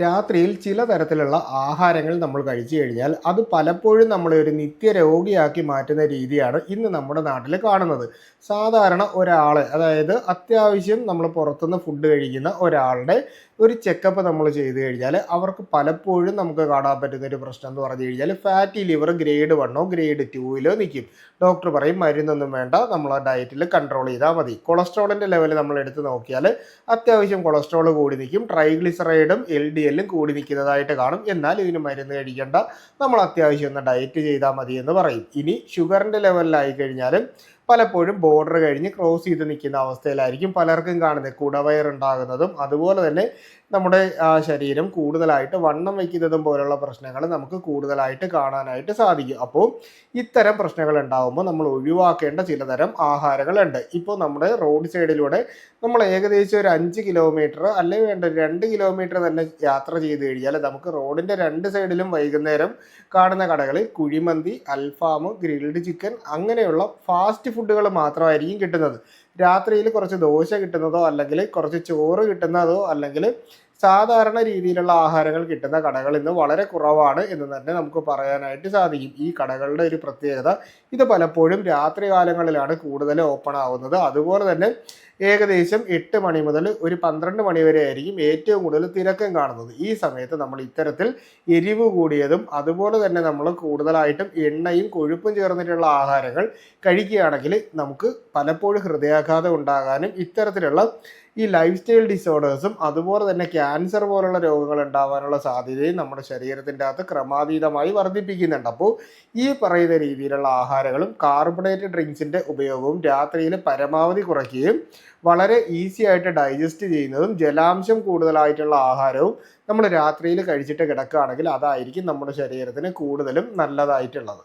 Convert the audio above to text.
രാത്രിയിൽ ചില തരത്തിലുള്ള ആഹാരങ്ങൾ നമ്മൾ കഴിച്ചു കഴിഞ്ഞാൽ അത് പലപ്പോഴും നമ്മളെ ഒരു നിത്യരോഗിയാക്കി മാറ്റുന്ന രീതിയാണ് ഇന്ന് നമ്മുടെ നാട്ടിൽ കാണുന്നത്. സാധാരണ ഒരാൾ അതായത് അത്യാവശ്യം നമ്മൾ പുറത്തുനിന്ന് ഫുഡ് കഴിക്കുന്ന ഒരാളുടെ ഒരു ചെക്കപ്പ് നമ്മൾ ചെയ്തു കഴിഞ്ഞാൽ അവർക്ക് പലപ്പോഴും നമുക്ക് കാണാൻ പറ്റുന്ന ഒരു പ്രശ്നം എന്ന് പറഞ്ഞു കഴിഞ്ഞാൽ ഫാറ്റി ലിവർ ഗ്രേഡ് വണ്ണോ ഗ്രേഡ് ടൂയിലോ നിൽക്കും. ഡോക്ടർ പറയും മരുന്നൊന്നും വേണ്ട നമ്മൾ ആ ഡയറ്റിൽ കൺട്രോൾ ചെയ്താൽ മതി. കൊളസ്ട്രോളിന്റെ ലെവൽ നമ്മൾ എടുത്ത് നോക്കിയാൽ അത്യാവശ്യം കൊളസ്ട്രോൾ കൂടി നിൽക്കും. ട്രൈഗ്ലിസറൈഡും എൽ ഡി എല്ലും കൂടി നിൽക്കുന്നതായിട്ട് കാണും. എന്നാൽ ഇതിന് മരുന്ന് കഴിക്കേണ്ട. നമ്മൾ അത്യാവശ്യം ഒന്ന് ഡയറ്റ് ചെയ്താൽ മതി എന്ന് പറയും. ഇനി ഷുഗറിന്റെ ലെവലിലായി കഴിഞ്ഞാലും പലപ്പോഴും ബോർഡർ കഴിഞ്ഞ് ക്രോസ് ചെയ്ത് നിൽക്കുന്ന അവസ്ഥയിലായിരിക്കും പലർക്കും കാണുന്നത്. കുടവയർ ഉണ്ടാകുന്നതും അതുപോലെ തന്നെ നമ്മുടെ ശരീരം കൂടുതലായിട്ട് വണ്ണം വയ്ക്കുന്നതും പോലുള്ള പ്രശ്നങ്ങൾ നമുക്ക് കൂടുതലായിട്ട് കാണാനായിട്ട് സാധിക്കും. അപ്പോൾ ഇത്തരം പ്രശ്നങ്ങൾ ഉണ്ടാകുമ്പോൾ നമ്മൾ ഒഴിവാക്കേണ്ട ചിലതരം ആഹാരങ്ങളുണ്ട് ഇപ്പോൾ നമ്മുടെ റോഡ് സൈഡിലൂടെ നമ്മൾ ഏകദേശം ഒരു അഞ്ച് കിലോമീറ്റർ അല്ലെങ്കിൽ വേണ്ട രണ്ട് കിലോമീറ്റർ തന്നെ യാത്ര ചെയ്ത് കഴിഞ്ഞാൽ നമുക്ക് റോഡിന്റെ രണ്ട് സൈഡിലും വൈകുന്നേരം കാണുന്ന കടകളിൽ കുഴിമന്തി അൽഫാം ഗ്രിൽഡ് ചിക്കൻ അങ്ങനെയുള്ള ഫാസ്റ്റ് ഫുഡുകൾ മാത്രമായിരിക്കും കിട്ടുന്നത്. രാത്രിയിൽ കുറച്ച് ദോശ കിട്ടുന്നതോ അല്ലെങ്കിൽ കുറച്ച് ചോറ് കിട്ടുന്നതോ അല്ലെങ്കിൽ സാധാരണ രീതിയിലുള്ള ആഹാരങ്ങൾ കിട്ടുന്ന കടകൾ ഇന്ന് വളരെ കുറവാണ് എന്ന് തന്നെ നമുക്ക് പറയാനായിട്ട് സാധിക്കും. ഈ കടകളുടെ ഒരു പ്രത്യേകത ഇത് പലപ്പോഴും രാത്രി കാലങ്ങളിലാണ് കൂടുതൽ ഓപ്പൺ ആവുന്നത്. അതുപോലെ തന്നെ ഏകദേശം എട്ട് മണി മുതൽ ഒരു പന്ത്രണ്ട് മണി വരെ ആയിരിക്കും ഏറ്റവും കൂടുതൽ തിരക്കം കാണുന്നത്. ഈ സമയത്ത് നമ്മൾ ഇത്തരത്തിൽ എരിവ് കൂടിയതും അതുപോലെ തന്നെ നമ്മൾ കൂടുതലായിട്ടും എണ്ണയും കൊഴുപ്പും ചേർന്നിട്ടുള്ള ആഹാരങ്ങൾ കഴിക്കുകയാണെങ്കിൽ നമുക്ക് പലപ്പോഴും ഹൃദയാഘാതം ഉണ്ടാകാനും ഇത്തരത്തിലുള്ള ഈ ലൈഫ് സ്റ്റൈൽ ഡിസോർഡേഴ്സും അതുപോലെ തന്നെ ക്യാൻസർ പോലുള്ള രോഗങ്ങൾ ഉണ്ടാവാനുള്ള സാധ്യതയും നമ്മുടെ ശരീരത്തിന്റെ അകത്ത് ക്രമാതീതമായി വർദ്ധിപ്പിക്കുന്നുണ്ട്. അപ്പോൾ ഈ പറയുന്ന രീതിയിലുള്ള ആഹാരങ്ങളും കാർബണേറ്റഡ് ഡ്രിങ്ക്സിന്റെ ഉപയോഗവും രാത്രിയിൽ പരമാവധി കുറയ്ക്കുകയും വളരെ ഈസി ആയിട്ട് ഡൈജസ്റ്റ് ചെയ്യുന്നതും ജലാംശം കൂടുതലായിട്ടുള്ള ആഹാരവും നമ്മൾ രാത്രിയിൽ കഴിച്ചിട്ട് കിടക്കുകയാണെങ്കിൽ അതായിരിക്കും നമ്മുടെ ശരീരത്തിന് കൂടുതലും നല്ലതായിട്ടുള്ളത്.